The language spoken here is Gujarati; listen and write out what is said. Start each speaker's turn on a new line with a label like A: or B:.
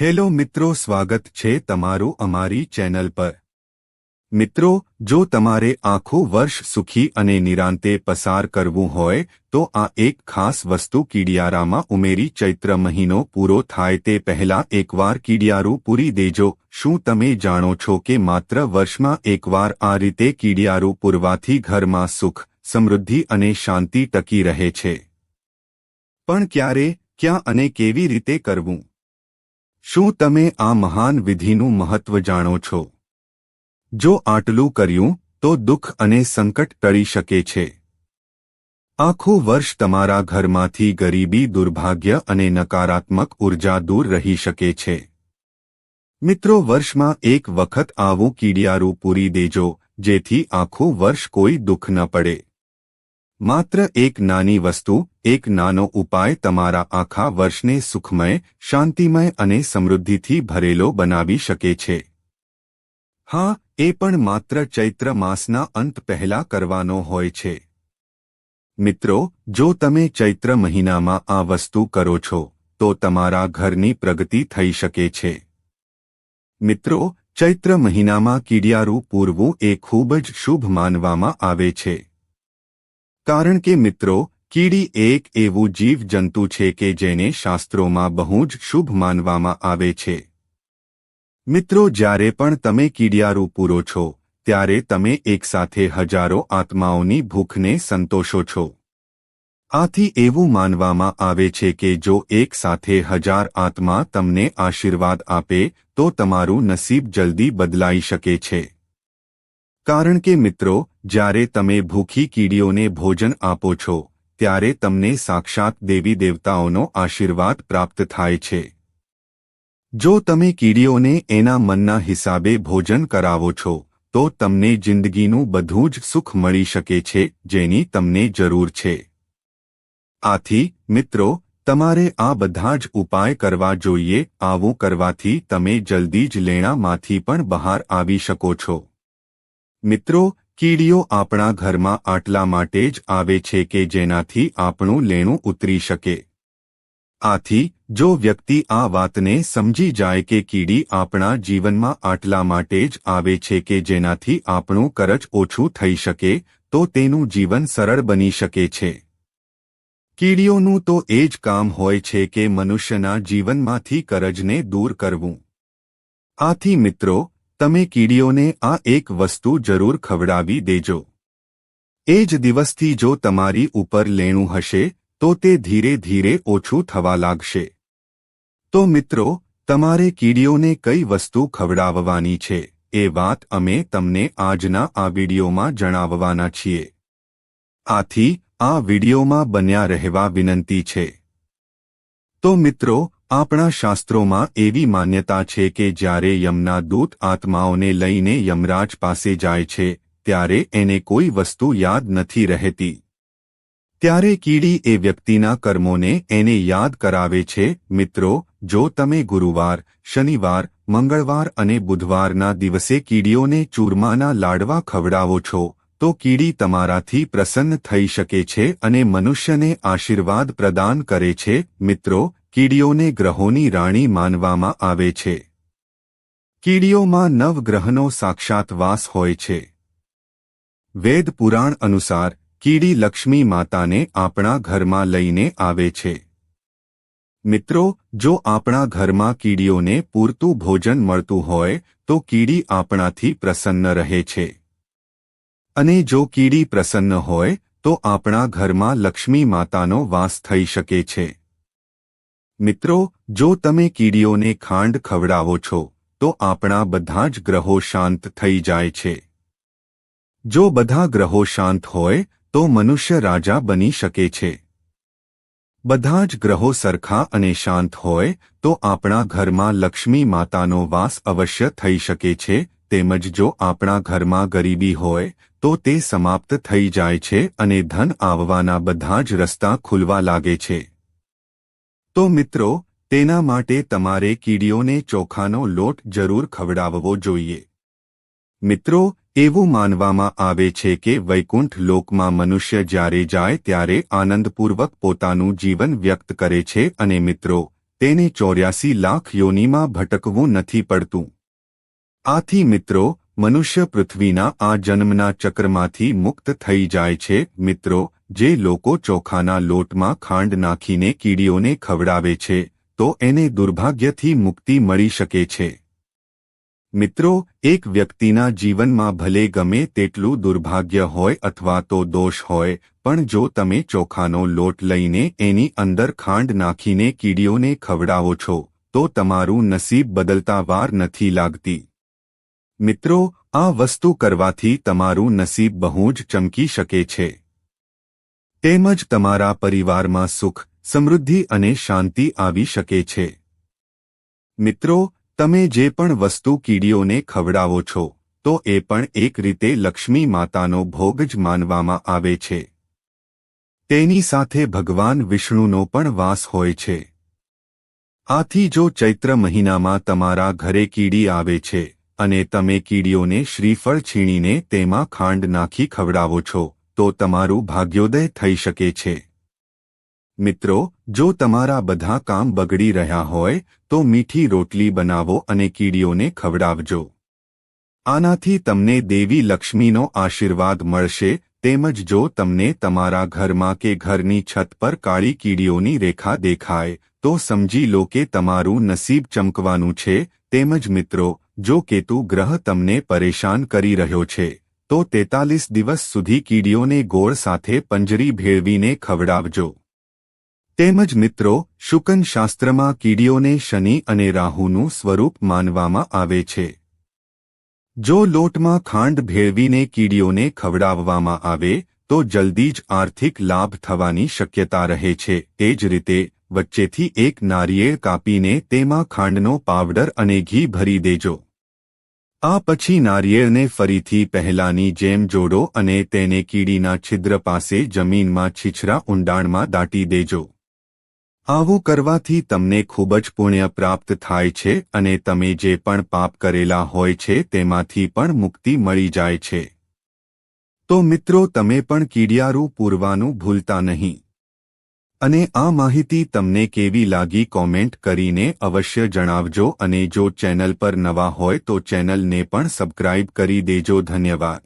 A: હેલો મિત્રો, સ્વાગત છે તમારું અમારી ચેનલ પર. મિત્રો, જો તમારે આખું વર્ષ સુખી અને નિરાંતે પસાર કરવું હોય, તો આ એક ખાસ વસ્તુ કીડિયારામાં ઉમેરી ચૈત્ર મહિનો પૂરો થાય તે પહેલા એકવાર કીડિયારું પૂરી દેજો. શું તમે જાણો છો કે માત્ર વર્ષમાં એકવાર આ રીતે કીડિયારું પૂરવાથી ઘરમાં સુખ, સમૃદ્ધિ અને શાંતિ ટકી રહે છે? પણ ક્યારે, ક્યાં અને કેવી રીતે કરવું? શું તમે આ મહાન વિધિનું મહત્વ જાણો છો? જો આટલું કર્યું, તો દુઃખ અને સંકટ ટળી શકે છે. આખું વર્ષ તમારા ઘરમાંથી ગરીબી, દુર્ભાગ્ય અને નકારાત્મક ઊર્જા દૂર રહી શકે છે. મિત્રો, વર્ષમાં એક વખત આવું કીડિયારું પૂરી દેજો, જેથી આખું વર્ષ કોઈ દુઃખ ન પડે. માત્ર એક નાની વસ્તુ એક નાનો ઉપાય તમારા આખા વર્ષને સુખમય, શાંતિમય અને સમૃદ્ધિથી ભરેલો બનાવી શકે છે. હા, એ પણ માત્ર ચૈત્ર માસના અંત પહેલા કરવાનો હોય છે. મિત્રો, જો તમે ચૈત્ર મહિનામાં આ વસ્તુ કરો છો, તો તમારા ઘરની પ્રગતિ થઈ શકે છે. મિત્રો, ચૈત્ર મહિનામાં કીડિયારું પૂરવું એ ખૂબ જ શુભ માનવામાં આવે છે. કારણ કે મિત્રો કીડી એક એવું જીવજંતુ છે કે જેને શાસ્ત્રોમાં બહુ જ શુભ માનવામાં આવે છે. મિત્રો, જ્યારે પણ તમે કીડિયારું પૂરો છો, ત્યારે તમે એકસાથે હજારો આત્માઓની ભૂખને સંતોષો છો. આથી એવું માનવામાં આવે છે કે જો એક સાથે હજાર આત્મા તમને આશીર્વાદ આપે, તો તમારું નસીબ જલ્દી બદલાઈ શકે છે. કારણ કે મિત્રો, જ્યારે તમે ભૂખી કીડીઓને ભોજન આપો છો ત્યારે તમને સાક્ષાત દેવી દેવતાઓનો આશીર્વાદ પ્રાપ્ત થાય છે. જો તમે કીડીઓને એના મનના હિસાબે ભોજન કરાવો છો, તો તમને જિંદગીનું બધું જ સુખ મળી શકે છે, જેની તમને જરૂર છે. આથી, મિત્રો, તમારે આ બધા જ ઉપાય કરવા જોઈએ, આવું કરવાથી તમે જલ્દી જ લેણામાંથી પણ બહાર આવી શકો છો. મિત્રો કીડીઓ આપણા ઘરમાં આટલા માટે જ આવે છે કે જેનાથી આપણું લેણું ઉતરી શકે. આથી, જો વ્યક્તિ આ વાતને સમજી જાય કે કીડી આપણા જીવનમાં આટલા માટે જ આવે છે કે જેનાથી આપણું કરજ ઓછું થઈ શકે, તો તેનું જીવન સરળ બની શકે છે. કીડીઓનું તો એ જ કામ હોય છે કે મનુષ્યના જીવનમાંથી કરજને દૂર કરવું. આથી મિત્રો તમે કીડીઓને આ એક વસ્તુ જરૂર ખવડાવી દેજો. એ જ દિવસથી જો તમારી ઉપર લેણું હશે, તો તે ધીરે ધીરે ઓછું થવા લાગશે. તો મિત્રો, તમારે કીડીઓને કઈ વસ્તુ ખવડાવવાની છે? એ વાત અમે તમને આજના આ વિડીયોમાં જણાવવાના છીએ. આથી, આ વિડીયોમાં બન્યા રહેવા વિનંતી છે. તો મિત્રો આપણા શાસ્ત્રોમાં એવી માન્યતા છે કે જ્યારે યમના દૂત આત્માઓને લઈને યમરાજ પાસે જાય છે, ત્યારે એને કોઈ વસ્તુ યાદ નથી રહેતી. ત્યારે કીડી એ વ્યક્તિના કર્મોને એને યાદ કરાવે છે, મિત્રો, જો તમે ગુરુવાર, શનિવાર, મંગળવાર અને બુધવારના દિવસે કીડીઓને ચૂરમાના લાડવા ખવડાવો છો તો કીડી તમારાથી પ્રસન્ન થઈ શકે છે અને મનુષ્યને આશીર્વાદ પ્રદાન કરે છે. મિત્રો, કીડીઓને ગ્રહોની રાણી માનવામાં આવે છે. કીડીઓમાં નવગ્રહનો સાક્ષાત વાસ હોય છે. વેદ પુરાણ અનુસાર, કીડી લક્ષ્મી માતાને આપણા ઘરમાં લઈને આવે છે. મિત્રો, જો આપણા ઘરમાં કીડીઓને પૂરતું ભોજન મળતું હોય, તો કીડી આપણાથી પ્રસન્ન રહે છે. અને જો કીડી પ્રસન્ન હોય, તો આપણા ઘરમાં લક્ષ્મી માતાનો વાસ થઈ શકે છે. મિત્રો, જો તમે કીડીઓને ખાંડ ખવડાવો છો, તો આપણા બધા જ ગ્રહો શાંત થઈ જાય છે. જો બધા ગ્રહો શાંત હોય, તો મનુષ્ય રાજા બની શકે છે. બધા જ ગ્રહો સરખા અને શાંત હોય, તો આપણા ઘરમાં લક્ષ્મી માતાનો વાસ અવશ્ય થઈ શકે છે, તેમજ જો આપણા ઘરમાં ગરીબી હોય તો તે સમાપ્ત થઈ જાય છે અને ધન આવવાના બધા જ રસ્તા ખુલવા લાગે છે. તો મિત્રો, તેના માટે તમારે કીડીઓને ચોખાનો લોટ જરૂર ખવડાવવો જોઈએ. મિત્રો, એવું માનવામાં આવે છે કે વૈકુંઠ લોકમાં મનુષ્ય જ્યારે જાય ત્યારે આનંદપૂર્વક પોતાનું જીવન વ્યક્ત કરે છે અને મિત્રો, તેને ચોર્યાસી લાખ યોનિમાં ભટકવું નથી પડતું. આથી મિત્રો મનુષ્ય પૃથ્વીના આ જન્મના ચક્રમાંથી મુક્ત થઈ જાય છે, મિત્રો, જે લોકો ચોખાના લોટમાં ખાંડ નાખીને કીડીઓને ખવડાવે છે, તો એને દુર્ભાગ્યથી મુક્તિ મળી શકે છે. મિત્રો, એક વ્યક્તિના જીવનમાં ભલે ગમે તેટલું દુર્ભાગ્ય હોય અથવા તો દોષ હોય, પણ જો તમે ચોખાનો લોટ લઈને એની અંદર ખાંડ નાખીને કીડીઓને ખવડાવો છો, તો તમારું નસીબ બદલતા વાર નથી લાગતી. મિત્રો, આ વસ્તુ કરવાથી તમારું નસીબ બહુ જ ચમકી શકે છે. તેમજ તમારા પરિવારમાં સુખ, સમૃદ્ધિ અને શાંતિ આવી શકે છે. મિત્રો, તમે જે પણ વસ્તુ કીડીઓને ખવડાવો છો, તો એ પણ એક રીતે લક્ષ્મી માતાનો ભોગ જ માનવામાં આવે છે. તેની સાથે ભગવાન વિષ્ણુનો પણ વાસ હોય છે. આથી જો ચૈત્ર મહિનામાં તમારા ઘરે કીડી આવે છે અને તમે કીડીઓને શ્રીફળ છીણીને તેમાં ખાંડ નાખી ખવડાવો છો, તો તમારું ભાગ્યોદય થઈ શકે છે. મિત્રો, જો તમારા બધા કામ બગડી રહ્યા હોય, તો મીઠી રોટલી બનાવો અને કીડીઓને ખવડાવજો. આનાથી તમને દેવી લક્ષ્મીનો આશીર્વાદ મળશે, તેમજ જો તમને તમારા ઘરમાં કે ઘરની છત પર કાળી કીડીઓની રેખા દેખાય, તો સમજી લો કે તમારું નસીબ ચમકવાનું છે, તેમજ મિત્રો જો કેતુ ગ્રહ તમને પરેશાન કરી રહ્યો છે, તો તેતાલીસ દિવસ સુધી કીડીઓને ગોળ સાથે પંજરી ભેળવીને ખવડાવજો. તેમજ મિત્રો શુકન શાસ્ત્રમાં કીડીઓને શનિ અને રાહુનું સ્વરૂપ માનવામાં આવે છે. જો લોટમાં ખાંડ ભેળવીને કીડીઓને ખવડાવવામાં આવે, તો જલ્દી જ આર્થિક લાભ થવાની શક્યતા રહે છે. તે જ રીતે, વચ્ચેથી એક નારિયેળ કાપીને તેમાં ખાંડનો પાવડર અને ઘી ભરી દેજો. આ પછી નારિયેળને ફરીથી પહેલાની જેમ જોડો અને તેને કીડીના છિદ્ર પાસે જમીનમાં છીછરા ઊંડાણમાં દાટી દેજો. આવું કરવાથી તમને ખૂબ જ પુણ્ય પ્રાપ્ત થાય છે અને તમે જે પણ પાપ કરેલા હોય છે તેમાંથી પણ મુક્તિ મળી જાય છે. તો મિત્રો, તમે પણ કીડિયારું પૂરવાનું ભૂલતા નહીં. અને આ માહિતી તમને કેવી લાગી કોમેન્ટ કરીને અવશ્ય જણાવજો અને જો ચેનલ પર નવા હોય તો ચેનલને પણ સબસ્ક્રાઇબ કરી દેજો. ધન્યવાદ.